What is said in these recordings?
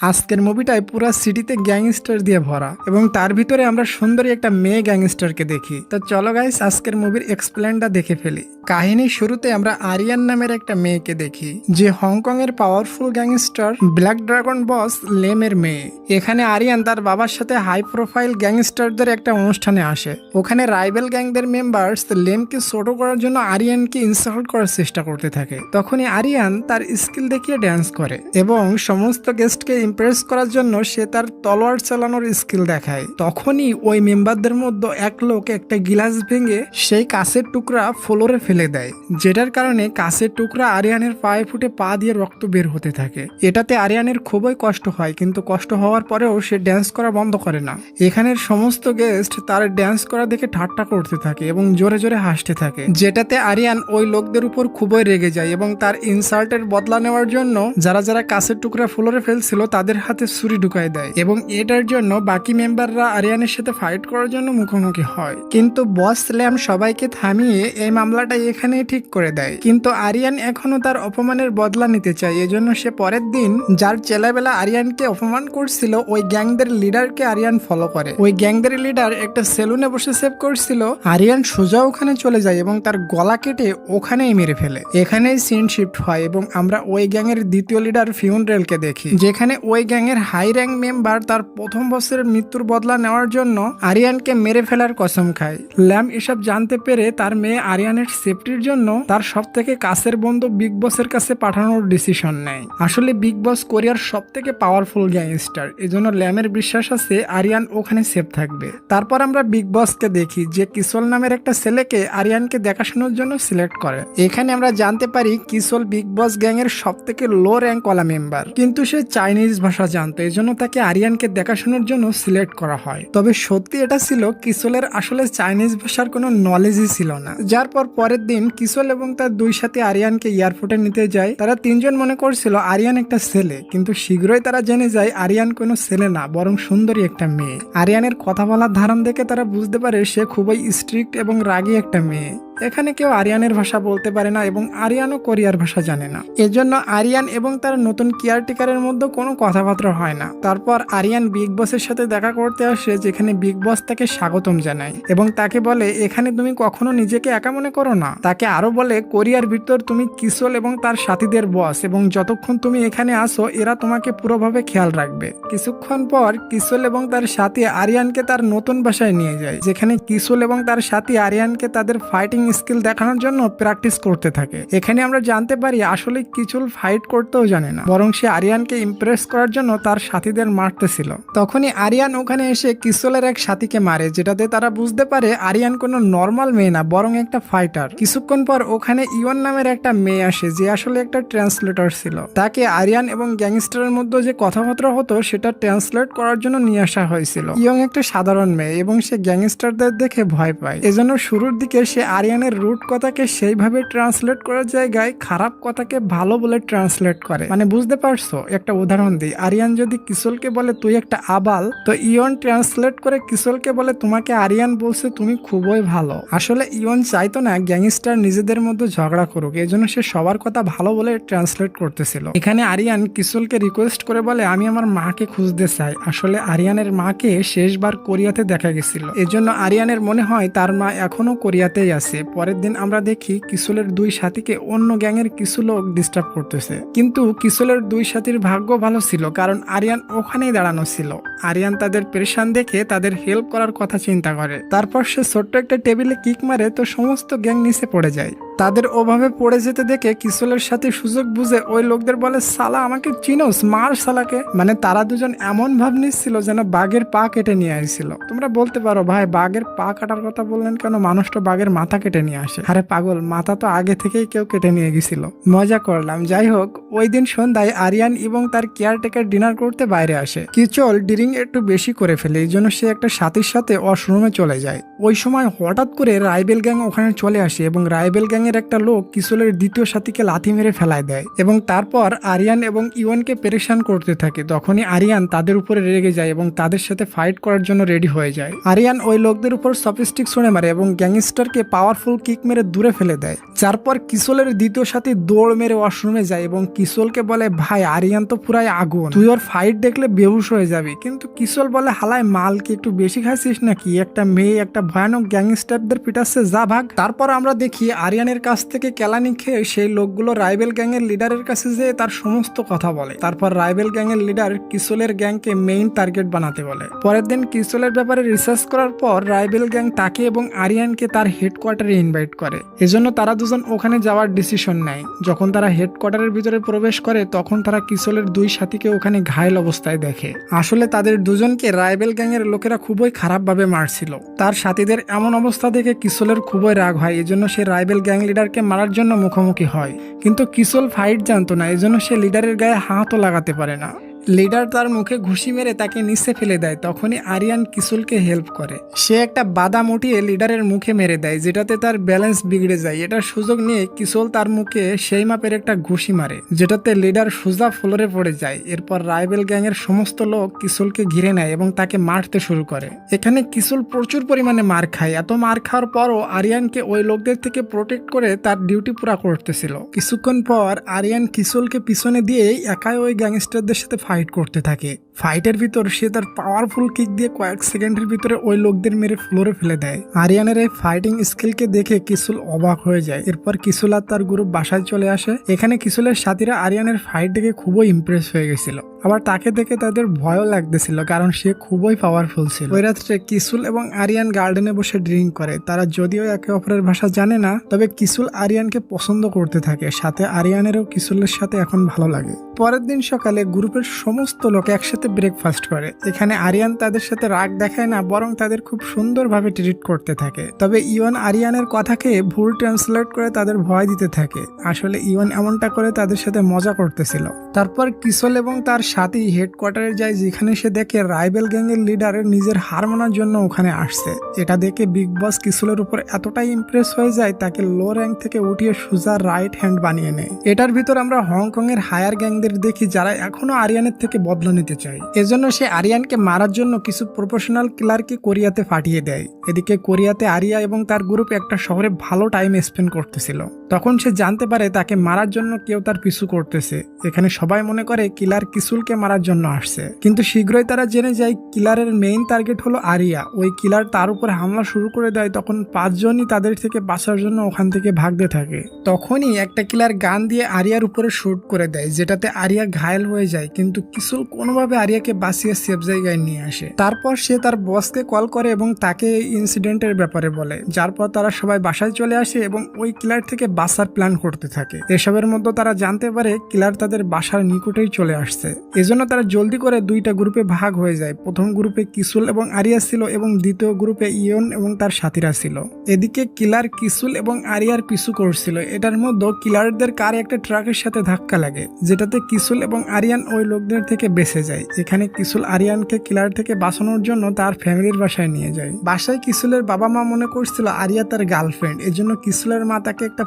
আজকের মুভিটায় পুরো সিটিতে গ্যাংস্টার দিয়ে ভরা এবং তার ভিতরে আমরা সুন্দরী একটা মেয়ে গ্যাংস্টারকে দেখি। তো চলো গাইস আজকের মুভির এক্সপ্লেনটা দেখে ফেলি। কাহিনীর শুরুতে আমরা আরিয়ান নামের একটা মেয়েকে দেখি, যে হংকং এর powerful gangster black dragon boss লেমের মেয়ে। এখানে আরিয়ান তার বাবার সাথে হাই প্রোফাইল গ্যাংস্টারদের একটা অনুষ্ঠানে আসে। ওখানে রাইবেল গ্যাংদের মেম্বার্স লেমকে ছোট করার জন্য আরিয়ানকে ইনসাল্ট করার চেষ্টা করতে থাকে। তখনই আরিয়ান তার স্কিল দেখিয়ে ড্যান্স করে এবং সমস্ত গেস্টকে ইমপ্রেস করার জন্য সে তার তলোয়ার চালানোর স্কিল দেখায়। তখনই ওই মেম্বারদের মধ্যে এক লোক একটা গিলাস ভেঙে সেই কাছের টুকরা ফ্লোরে ফেলে দেয়, যেটার কারণে কাছের টুকরা আরিয়ানের পায়ে ফুটে পা দিয়ে রক্ত বের হতে থাকে। এটাতে আরিয়ানের খুবই কষ্ট হয়, কিন্তু কষ্ট হওয়ার পরেও সে ড্যান্স করা বন্ধ করে না। এখানের সমস্ত গেস্ট তার ড্যান্স করা দেখে ঠাট্টা করতে থাকে এবং জোরে জোরে হাসতে থাকে, যেটাতে আরিয়ান ওই লোকদের উপর খুবই রেগে যায় এবং তার ইনসাল্টের বদলা নেওয়ার জন্য যারা যারা কাছের টুকরা ফ্লোরে ফেলছিল তাদের হাতে ছুরি ঢুকায় দেয় এবং এটার জন্য বাকি মেম্বাররা আরিয়ানের সাথে ফাইট করার জন্য মুখোমুখি হয়। কিন্তু বস স্ল্যাম সবাইকে থামিয়ে এই মামলাটা এখানে ঠিক করে দেয়। কিন্তু আরিয়ান এখনও তার অপমানের বদলা নিতে চায়। এজন্য সে পরের দিন যার চেলাবেলা আরিয়ানকে অপমান করছিল, ওই গ্যাংদের লিডারকে আরিয়ান ফলো করে। ওই গ্যাংদের লিডার একটা সেলুনে বসে সেভ করছিল। আরিয়ান সোজা ওখানে চলে যায় এবং তার গলা কেটে ওখানেই মেরে ফেলে। এখানেই সিন শিফট হয় এবং আমরা ওই গ্যাংয়ের দ্বিতীয় লিডার ফিউনরেলকে দেখি, যেখানে ওই গ্যাংয়ের হাই র্যাঙ্ক মেম্বার তার প্রথম বছরের মৃত্যুর বদলা নেওয়ার জন্য আরিয়ানকে মেরে ফেলার কসম খায়। ল্যাম এসব জানতে পেরে তার মেয়ে আরিয়ানের সেফটির জন্য তার সব থেকে কাছের বন্ধু বিগ বসের কাছে পাঠানোর ডিসিশন নেয়। আসলে বিগ বস কোরিয়ার সব থেকে পাওয়ারফুল গ্যাংস্টার, এজন্য ল্যামের বিশ্বাস আছে আরিয়ান ওখানে সেফ থাকবে। তারপর আমরা বিগ বসকে দেখি, যে কিশোল নামের একটা ছেলেকে আরিয়ানকে দেখাশোনার জন্য সিলেক্ট করে। এখানে আমরা জানতে পারি কিশোল বিগ বস গ্যাং এর সব থেকে লো র্যাঙ্ক ওয়ালা মেম্বার। কিন্তু সে চাইনিজ ভাষা জানতো জন্য তাকে আরিয়ানকে দেখাশোনার জন্য সিলেক্ট করা হয়। তবে সত্যি এটা ছিল কিশোলের আসলে চাইনিজ ভাষার কোনো নলেজই ছিল না। যার পর পরের দিন কিশোল এবং তার দুই সাথে আরিয়ানকে এয়ারপোর্টে নিতে যায়। তারা তিনজন মনে করছিল আরিয়ান একটা ছেলে, কিন্তু শীঘ্রই তারা জেনে যায় আরিয়ান কোনো ছেলে না, বরং সুন্দরী একটা মেয়ে। আরিয়ানের কথা বলার ধারণ দেখে তারা বুঝতে পারে সে খুবই স্ট্রিক্ট এবং রাগী একটা মেয়ে। এখানে কেউ আরিয়ানের ভাষা বলতে পারে না এবং আরিয়ানও কোরিয়ার ভাষা জানে না। এজন্য আরিয়ান এবং তার নতুন কেয়ারটেকারের মধ্যে কোনো কথাবার্তা হয় না। তারপর আরিয়ান বিগ বসের সাথে দেখা করতে আসে, যেখানে বিগ বস তাকে স্বাগতম জানায় এবং তাকে বলে, এখানে তুমি কখনো নিজেকে একা মনে করো না? তাকে আরও বলে, কোরিয়ার ভিতর তুমি কিশোল এবং তার সাথীদের বস এবং যতক্ষণ তুমি এখানে আসো, এরা তোমাকে পুরোভাবে খেয়াল রাখবে। কিছুক্ষণ পর কিশোল এবং তার সাথী আরিয়ানকে তার নতুন বাসায় নিয়ে যায়, যেখানে কিশোল এবং তার সাথী আরিয়ানকে তাদের ফাইটিং স্কিল দেখানোর জন্য প্র্যাকটিস করতে থাকে। এখানে আমরা জানতে পারি আসলে কিচুল ফাইট করতেও জানে না। বরং সে আরিয়ানকে ইমপ্রেস করার জন্য তার সাথীদের মারতেছিল। তখনই আরিয়ান ওখানে এসে কিশোলের এক সাথীকে মারে, যেটাতে তারা বুঝতে পারে আরিয়ান কোনো নর্মাল মেয়ে না, বরং একটা ফাইটার কিছুক্ষণ পর ওখানে ইয়ন নামের একটা মেয়ে আসে, যে আসলে একটা ট্রান্সলেটর ছিল। তাকে আরিয়ান এবং গ্যাংস্টারের মধ্যে যে কথাবার্তা হতো, সেটা ট্রান্সলেট করার জন্য নিয়ে আসা হয়েছিল। ইয়ং একটা সাধারণ মেয়ে এবং সে গ্যাংস্টারদের দেখে ভয় পায়। এজন্য শুরুর দিকে সে আরিয়ানের রুট কথাকে সেইভাবে ট্রান্সলেট করার জায়গায় খারাপ কথাকে ভালো বলে ট্রান্সলেট করে। মানে বুঝতে পারছ? একটা উদাহরণ দিই। আরিয়ান যদি কিশোলকে বলে, তুই একটা আবাল তো ইয়ন ট্রান্সলেট করে কিশোলকে বলে, তোমাকে আরিয়ান বলছে তুমি খুবই ভালো। আসলে ইয়ন চাইতো না গ্যাংস্টার নিজেদের মধ্যে ঝগড়া করুক। এই জন্য সে সবার কথা ভালো বলে ট্রান্সলেট করতেছিল। এখানে আরিয়ান কিশোলকে রিকোয়েস্ট করে বলে, আমি আমার মাকে খুঁজতে চাই। আসলে আরিয়ানের মাকে শেষবার কোরিয়াতে দেখা গেছিল। এজন্য আরিয়ানের মনে হয় তার মা এখনও কোরিয়াতেই আছে। পরের দিন আমরা দেখি কিশোলের দুই সাথীকে অন্য গ্যাংয়ের কিছু লোক ডিস্টার্ব করতেছে। কিন্তু কিশোলের দুই সাথীর ভাগ্য ভালো ছিল, কারণ আরিয়ান ওখানেই দাঁড়ানো ছিল। আরিয়ান তাদের পেরেশান দেখে তাদের হেল্প করার কথা চিন্তা করে। তারপর সে ছোট্ট একটা টেবিলে কিক মারে তো সমস্ত গ্যাং নিচে পড়ে যায়। তাদের ওভাবে পড়ে যেতে দেখে কিশোলের সাথে সুযোগ বুঝে ওই লোকদের বলে, সালা, আমাকে চিনোস, মার সালাকে। মানে তারা দুজন এমন ভাব নিচ্ছিল যেন বাঘের পা কেটে নিয়ে আসছিল। তোমরা বলতে পারো, ভাই, বাঘের পা কাটার কথা বললেন কেন? মানুষটা বাঘের মাথা কেটে নিয়ে আসে। আরে পাগল, মাথা তো আগে থেকেই কেউ কেটে নিয়ে গেছিল। মজা করলাম। যাই হোক, ওই দিন সন্ধ্যায় আরিয়ান এবং তার কেয়ারটেকার ডিনার করতে বাইরে আসে। কিচল ড্রিঙ্ক একটু বেশি করে ফেলে, এই জন্য সে একটা সাথীর সাথে ওয়াশরুমে চলে যায়। ওই সময় হঠাৎ করে রাইবেল গ্যাং ওখানে চলে আসে এবং রাইবেল গ্যাং এর একটা লোক কিশোরের দ্বিতীয় সাথীকে লাথি মেরে ফেলায় দেয় এবং তারপর আরিয়ান এবং ইওয়ানকে পেরেশান করতে থাকে। তখনই আরিয়ান তাদের উপরে রেগে যায় এবং তাদের সাথে ফাইট করার জন্য রেডি হয়ে যায়। আরিয়ান ওই লোকদের উপর সপিস্টিক ছুঁড়ে মারে এবং গ্যাংস্টারকে পাওয়ারফুল কিক মেরে দূরে ফেলে দেয়। যারপর কিশোরের দ্বিতীয় সাথী দৌড় মেরে ওয়াশরুমে যায় এবং কিশোরকে বলে, ভাই, আরিয়ান তো পুরাই আগুন। তুই ওর ফাইট দেখলে বেহুশ হয়ে যাবি। কিন্তু কিশোর বলে, হালায়, মাল কি একটু বেশি খাইছিস নাকি? একটা মেয়ে, একটা ভয়ানক গ্যাংস্টারদের পিটাচ্ছে, যা ভাগ। তারপর আমরা দেখি আরিয়ানের কাছ থেকে কেলানি খেয়ে সেই লোকগুলো রাইবেল গ্যাং এর লিডারের কাছে যেয়ে তার সমস্ত কথা বলে। তারপর রাইবেল গ্যাং এর লিডার কিশোরের গ্যাংকে মেইন টার্গেট বানাতে বলে। পরের দিন কিশোরের ব্যাপারে রিসার্চ করার পর রাইবেল গ্যাং তাকে এবং আরিয়ানকে তার হেডকোয়ার্টারে ইনভাইট করে। এজন্য তারা দুজন ওখানে যাওয়ার ডিসিশন নেয়। যখন তারা হেডকোয়ার্টারের ভিতরে প্রবেশ করে, তখন তারা কিশোরের দুই সাথীকে ওখানে ঘায়েল অবস্থায় দেখে। আসলে তাদের দুজনকে রাইবেল গ্যাং এর লোকেরা খুবই খারাপভাবে মারছিল। তার সাথীদের এমন অবস্থা দেখে কিশোরের খুবই রাগ হয়। এজন্য সে রাইবেল গ্যাং লিডারকে মারার জন্য মুখোমুখি হয়। কিন্তু কিশোর ফাইট জানতো না, এজন্য সে লিডারের গায়ে হাতও লাগাতে পারে না। লিডার তার মুখে ঘুষি মেরে তাকে নিচে ফেলে দেয়, তখনই আরিয়ান কিসুলকে হেল্প করে। সে একটা বাদাম উঠিয়ে লিডারের মুখে মেরে দেয়, যেটাতে তার ব্যালেন্স বিগড়ে যায়। এটার সুযোগ নিয়ে কিশোল তার মুখে সেই মাপের একটা ঘুষি মারে, যেটাতে লিডার সোজা ফ্লোরে পড়ে যায়। এরপর রাইবেল গ্যাং এর সমস্ত লোক কিশোলকে ঘিরে নেয় এবং তাকে মারতে শুরু করে। এখানে কিশোল প্রচুর পরিমাণে মার খায়। এত মার খাওয়ার পরও আরিয়ানকে ওই লোকদের থেকে প্রোটেক্ট করে তার ডিউটি পুরা করতেছিল। কিছুক্ষণ পর আরিয়ান কিশোলকে পিছনে দিয়ে একাই ওই গ্যাংস্টারদের সাথে ফাইট করতে থাকে। ফাইটের ভিতর সে তার পাওয়ারফুল কিক দিয়ে কয়েক সেকেন্ডের ভিতরে ওই লোকদের মেরে ফ্লোরে ফেলে দেয়। আরিয়ানের এই ফাইটিং স্কিলকে দেখে কিসুল অবাক হয়ে যায়। এরপর কিসুল আর তার গ্রুপ বাসায় চলে আসে। এখানে কিসুলের সাথীরা আরিয়ানের ফাইট দেখে খুবই ইমপ্রেস হয়ে গেছিল। আবার তাকে দেখে তাদের ভয়ও লাগতেছিল, কারণ সে খুবই পাওয়ারফুল ছিল। ওই রাত্রে কিসুল এবং আরিয়ান গার্ডেনে বসে ড্রিঙ্ক করে। তারা যদিও একে অপরের ভাষা জানে না, তবে কিসুল আরিয়ানকে পছন্দ করতে থাকে। সাথে আরিয়ানেরও কিসুলের সাথে এখন ভালো লাগে। পরের দিন সকালে গ্রুপের সমস্ত লোক একসাথে ব্রেকফাস্ট করে। এখানে আরিয়ান তাদের সাথে রাগ দেখায় না, বরং তাদের খুব সুন্দরভাবে ট্রিট করতে থাকে। তবে ইওন আরিয়ানের কথাকে ভুল ট্রান্সলেট করে তাদের ভয় দিতে থাকে। আসলে ইওন এমনটা করে তাদের সাথে মজা করতেছিল। তারপর কিশোল এবং তার সাথী হেডকোয়ার্টারে যায়, যেখানে সে দেখে রাইবেল গ্যাংয়ের লিডার নিজের হার মানার জন্য ওখানে আসছে। এটা দেখে বিগ বস কিশোলের উপর এতটাই ইমপ্রেস হয়ে যায়, তাকে লো র্যাঙ্ক থেকে উঠিয়ে সুজা রাইট হ্যান্ড বানিয়ে নেয়। এটার ভিতর আমরা হংকং এর হায়ার গ্যাংদের দেখি, যারা এখনও আরিয়ানের থেকে বদলা নিতে চায়। এজন্য সে আরিয়ানকে মারার জন্য কিছু প্রফেশনাল কিলারকে কোরিয়াতে পাঠিয়ে দেয়। এদিকে কোরিয়াতে আরিয়া এবং তার গ্রুপ একটা শহরে ভালো টাইম স্পেন্ড করতেছিল। তখন সে জানতে পারে তাকে মারার জন্য কেউ তার পিছু করতেছে। এখানে সবাই মনে করে কিলার কিসুলকে মারার জন্য আসছে। কিন্তু শীঘ্রই তারা জেনে যায় কিলারের মেইন টার্গেট হলো আরিয়া। ওই কিলার তার উপর হামলা শুরু করে দেয়, তখন পাঁচজনই তাদের থেকে বাঁচার জন্য ওখান থেকে ভাগতে থাকে। তখনই একটা কিলার গান দিয়ে আরিয়ার উপরে শ্যুট করে দেয়, যেটাতে আরিয়া ঘায়েল হয়ে যায়। কিন্তু কিসুল কোনোভাবে আরিয়াকে বাঁচিয়ে সেফ জায়গায় নিয়ে আসে। তারপর সে তার বসকে কল করে এবং তাকে ইনসিডেন্টের ব্যাপারে বলে, যার পর তারা সবাই বাসায় চলে আসে এবং ওই কিলার থেকে বাসার প্ল্যান করতে থাকে। এসবের মধ্যে তারা জানতে পারে কিলার তাদের বাসার নিকটেই চলে আসছে। এজন্য তারা জলদি করে দুইটা গ্রুপে ভাগ হয়ে যায়। প্রথম গ্রুপে কিসুল এবং আরিয়া ছিল এবং দ্বিতীয় গ্রুপে ইয়ন এবং তার সাথীরা ছিল। এদিকে কিলার কিসুল এবং আরিয়ার পিছু করছিল। এটার মধ্যে কিলারদের কার একটা ট্রাকের সাথে ধাক্কা লাগে, যেটাতে কিসুল এবং আরিয়ান ওই লোকদের থেকে বেঁচে যায়। এখানে কিসুল আরিয়ানকে কিলার থেকে বাঁচানোর জন্য তার ফ্যামিলির বাসায় নিয়ে যায়। বাসায় কিসুলের বাবা মা মনে করছিল আরিয়া তার গার্লফ্রেন্ড এজন্য কিসুলের মা তাকে একটা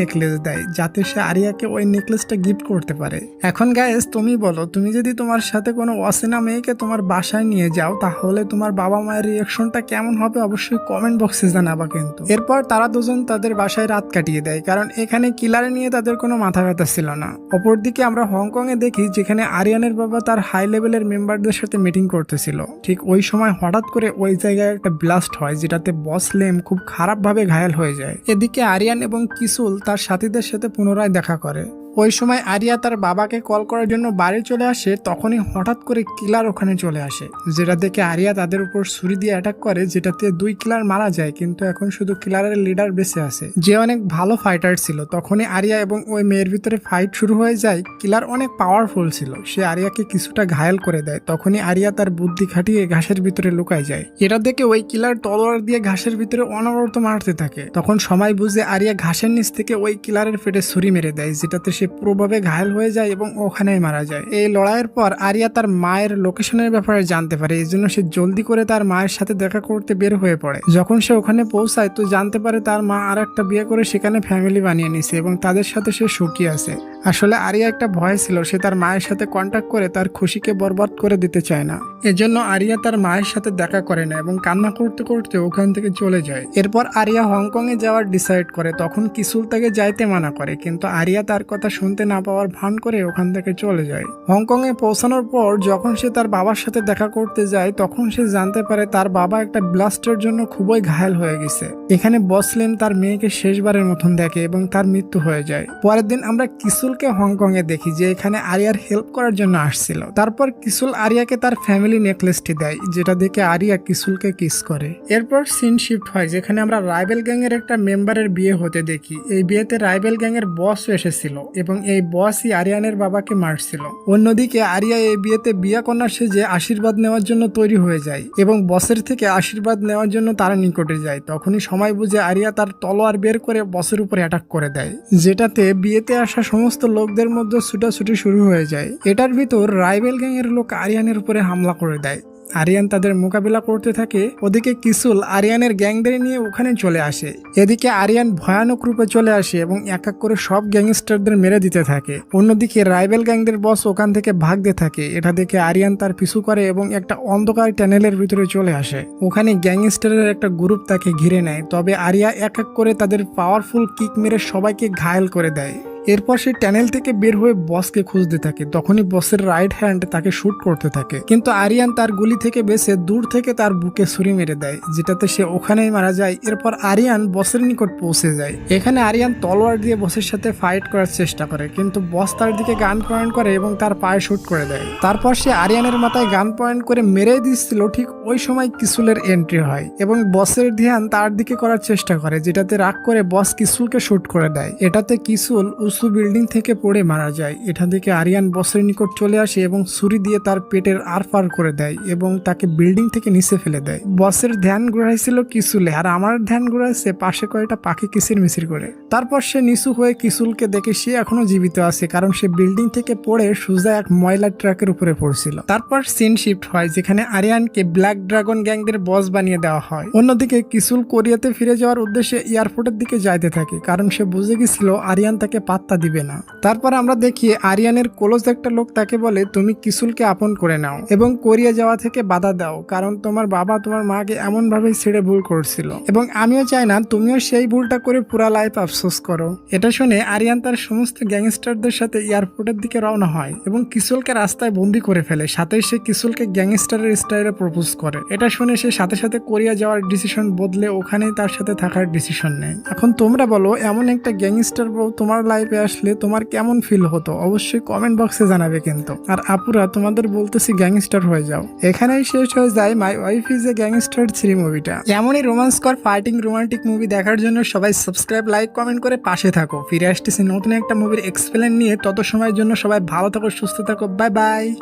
নেকলেস দেয়, যাতে সে আরিয়াকে ওই নেকলেসটা গিফট করতে পারে। এখন গায়েস তুমি বলো, তুমি যদি তোমার সাথে কোনো অচেনা মেয়েকে তোমার বাসায় নিয়ে যাও, তাহলে তোমার বাবা মায়ের রিয়াকশনটা কেমন হবে অবশ্যই কমেন্ট বক্সে জানাবা কিন্তু। এরপর তারা দুজন তাদের বাসায় রাত কাটিয়ে দেয়, কারণ এখানে কিলারে নিয়ে তাদের কোনো মাথা ব্যথা ছিল না। অপরদিকে আমরা হংকং এ দেখি, যেখানে আরিয়ানের বাবা তার হাই লেভেলের মেম্বারদের সাথে মিটিং করতেছিল। ঠিক ওই সময় হঠাৎ করে ওই জায়গায় একটা ব্লাস্ট হয়, যেটাতে বস লেম খুব খারাপভাবে ঘায়াল হয়ে যায়। এদিকে আরিয়ান এবং কিসুল তার সাথীদের সাথে পুনরায় দেখা করে। ওই সময় আরিয়া তার বাবাকে কল করার জন্য বাড়ি চলে আসে, তখনই হঠাৎ করে কিলার ওখানে চলে আসে, যেটা দেখে আরিয়া তাদের উপর ছুরি দিয়ে অ্যাটাক করে, যেটাতে দুই কিলার মারা যায়, কিন্তু এখন শুধু কিলারের লিডার বেঁচে আছে। যে অনেক ভালো ফাইটার ছিল, তখনই আরিয়া এবং ওই মেয়ের ভিতরে ফাইট শুরু হয়ে যায়, কিলার অনেক পাওয়ারফুল ছিল, সে আরিয়াকে কিছুটা ঘায়াল করে দেয়, তখনই আরিয়া তার বুদ্ধি খাটিয়ে ঘাসের ভিতরে লুকায় যায়। এটা দেখে ওই কিলার তলোয়ার দিয়ে ঘাসের ভিতরে অনবরত মারতে থাকে, তখন সময় বুঝে আরিয়া ঘাসের নিচ থেকে ওই কিলারের পেটে ছুরি মেরে দেয়, যেটাতে সে প্রভাবে ঘায়ল হয়ে যায় এবং ওখানেই মারা যায়। এই লড়াইয়ের পর আরিয়া তার মায়ের লোকেশনের ব্যাপারে জানতে পারে। এই জন্য সে জলদি করে তার মায়ের সাথে দেখা করতে বের হয়ে পড়ে। যখন সে ওখানে পৌঁছায়, তো জানতে পারে তার মা আর একটা বিয়ে করে সেখানে ফ্যামিলি বানিয়ে নিছে এবং তাদের সাথে সে সুখী আছে। আসলে আরিয়া একটা ভয় ছিল, সে তার মায়ের সাথে কন্ট্যাক্ট করে তার খুশিকে বরবাদ করে দিতে চায় না। এজন্য আরিয়া তার মায়ের সাথে দেখা করে না এবং কান্না করতে করতে ওখান থেকে চলে যায়। এরপর আরিয়া হংকং এ যাওয়ার ডিসাইড করে, তখন কিসুল তাকে যাইতে মানা করে, কিন্তু আরিয়া তার কথা শুনতে না পাওয়ার ভান করে ওখান থেকে চলে যায়। হংকং এ পৌঁছানোর পর যখন সে তার বাবার সাথে দেখা করতে যায়, তখন সে জানতে পারে তার বাবা একটা ব্লাস্টের জন্য খুবই ঘায়ল হয়ে গেছে। এখানে বসলেন তার মেয়েকে শেষবারের মতন দেখে এবং তার মৃত্যু হয়ে যায়। পরের দিন আমরা কিসুলকে হংকং এ দেখি যে এখানে আরিয়ার হেল্প করার জন্য আসছিল। তারপর কিসুল আরিয়াকে তার ফ্যামিলি নেকলেসটি দেয়, যেটা দেখে আরিয়া কিসুলকে কিস করে। এরপর সিন শিফট হয়, যেখানে আমরা রাইবেল গ্যাং এর একটা মেম্বারের বিয়ে হতে দেখি। এই বিয়েতে রাইবেল গ্যাং এর বস এসেছিল এবং এই বসই আরিয়ানের বাবাকে মারছিল। অন্যদিকে আরিয়া এই বিয়েতে বিয়া কন্যা সেজে আশীর্বাদ নেওয়ার জন্য তৈরি হয়ে যায় এবং বসের থেকে আশীর্বাদ নেওয়ার জন্য তারা নিকটে যায়। তখনই সময় বুঝে আরিয়া তার তলোয়ার বের করে বসের উপরে অ্যাটাক করে দেয়, যেটাতে বিয়েতে আসা সমস্ত লোকদের মধ্যে ছুটাছুটি শুরু হয়ে যায়। এটার ভিতর রাইবেল গ্যাং এর লোক আরিয়ানের উপরে হামলা করে দেয়। আরিয়ান তাদের মোকাবিলা করতে থাকে, ওদিকে কিসুল আরিয়ানের গ্যাংদের নিয়ে ওখানে চলে আসে। এদিকে আরিয়ান ভয়ানক রূপে চলে আসে এবং এক এক করে সব গ্যাংস্টারদের মেরে দিতে থাকে। অন্যদিকে রাইবেল গ্যাংদের বস ওখান থেকে ভাগতে থাকে। এটা দেখে আরিয়ান তার পিছু করে এবং একটা অন্ধকার ট্যানেলের ভিতরে চলে আসে। ওখানে গ্যাংস্টারের একটা গ্রুপ তাকে ঘিরে নেয়, তবে আরিয়া এক এক করে তাদের পাওয়ারফুল কিক মেরে সবাইকে ঘায়েল করে দেয়। এরপর সে ট্যানেল থেকে বের হয়ে বসকে খুঁজতে থাকে। তখনই বসের রাইট হ্যান্ড তাকে শ্যুট করতে থাকে। কিন্তু আরিয়ান তার গুলি থেকে বেছে দূর থেকে তার বুকে ছুরি মেরে দেয়, যেটাতে সে ওখানেই মারা যায়। এরপর আরিয়ান বসের নিকট পৌঁছে যায়। এখানে আরিয়ান তলোয়ার দিয়ে বসের সাথে ফাইট করার চেষ্টা করে, কিন্তু বস তার দিকে গান পয়েন্ট করে এবং তার পায়ে শ্যুট করে দেয়। তারপর সে আরিয়ানের মাথায় গান পয়েন্ট করে মেরে দিচ্ছিল, ঠিক ওই সময় কিসুলের এন্ট্রি হয় এবং বসের ধ্যান তার দিকে করার চেষ্টা করে, যেটাতে রাগ করে বস কিসুলকে শ্যুট করে দেয়। এটাতে কিসুল উঁচু বিল্ডিং থেকে পড়ে মারা যায়। এটা দেখে আরিয়ান বসের নিকট চলে আসে এবং ছুরি দিয়ে তার পেটের আরপার করে দেয় এবং তাকে বিল্ডিং থেকে নিচে ফেলে দেয়। বসের ধ্যান ঘুরাইছিল কিসুলে আর আমার ধ্যান ঘুরাইছে পাশে কয়েকটা পাখি কিসির মিসির করে। তারপর সে নিচু হয়ে কিসুলকে দেখে সে এখনও জীবিত আছে, কারণ সে বিল্ডিং থেকে পড়ে সোজা এক ময়লা ট্রাকের উপরে পড়ছিল। তারপর সিন শিফট হয়, যেখানে আরিয়ানকে ব্ল্যাক ড্রাগন গ্যাংদের বস বানিয়ে দেওয়া হয়। অন্যদিকে কিসুল কোরিয়াতে ফিরে যাওয়ার উদ্দেশ্যে এয়ারপোর্টের দিকে যাইতে থাকে, কারণ সে বুঝে গেছিল আরিয়ান তাকে পাত্তা দিবে না। তারপর আমরা দেখি আরিয়ানের ক্লোজ একটা লোক তাকে বলে, তুমি কিসুলকে আপন করে নাও এবং কোরিয়া যাওয়া থেকে বাধা দাও, কারণ তোমার বাবা তোমার মাকে এমন ভাবে ছেড়ে ভুল করছিল। এবং আমিও চাই না, তুমিও সেই ভুলটা করে পুরা লাইফ আফসোস করো। এটা শুনে আরিয়ান তার সমস্ত গ্যাংস্টারদের সাথে এয়ারপোর্টের দিকে রওনা হয় এবং কিসুলকে রাস্তায় বন্দি করে ফেলে। সাথে সে কিসুলকে গ্যাংস্টারের স্টাইলে প্রপোজ করে। এটা শুনে সে সাথে সাথে কোরিয়া যাওয়ার ডিসিশন বদলে ওখানেই তার সাথে থাকার ডিসিশন নেয়। এখন তোমরা বলো, এমন একটা গ্যাংস্টার বউ তোমার লাইফে আসলে তোমার কেমন ফিল হতো? অবশ্যই কমেন্ট বক্সে জানাবে কিন্তু। আর আপুরা, তোমাদের বলতেছি গ্যাংস্টার হয়ে যাও। এখানেই শেষ হয়ে যায় my wife is a gangster three মুভিটা এমনই রোমান্সকর ফাইটিং রোমান্টিক মুভি দেখার জন্য সবাই সাবস্ক্রাইব লাইক কমেন্ট করে পাশে থাকো। ফিরে আসতেছি নতুন একটা মুভির এক্সপ্লেন নিয়ে। তত সময়ের জন্য সবাই ভালো থাকো, সুস্থ থাকো। Bye bye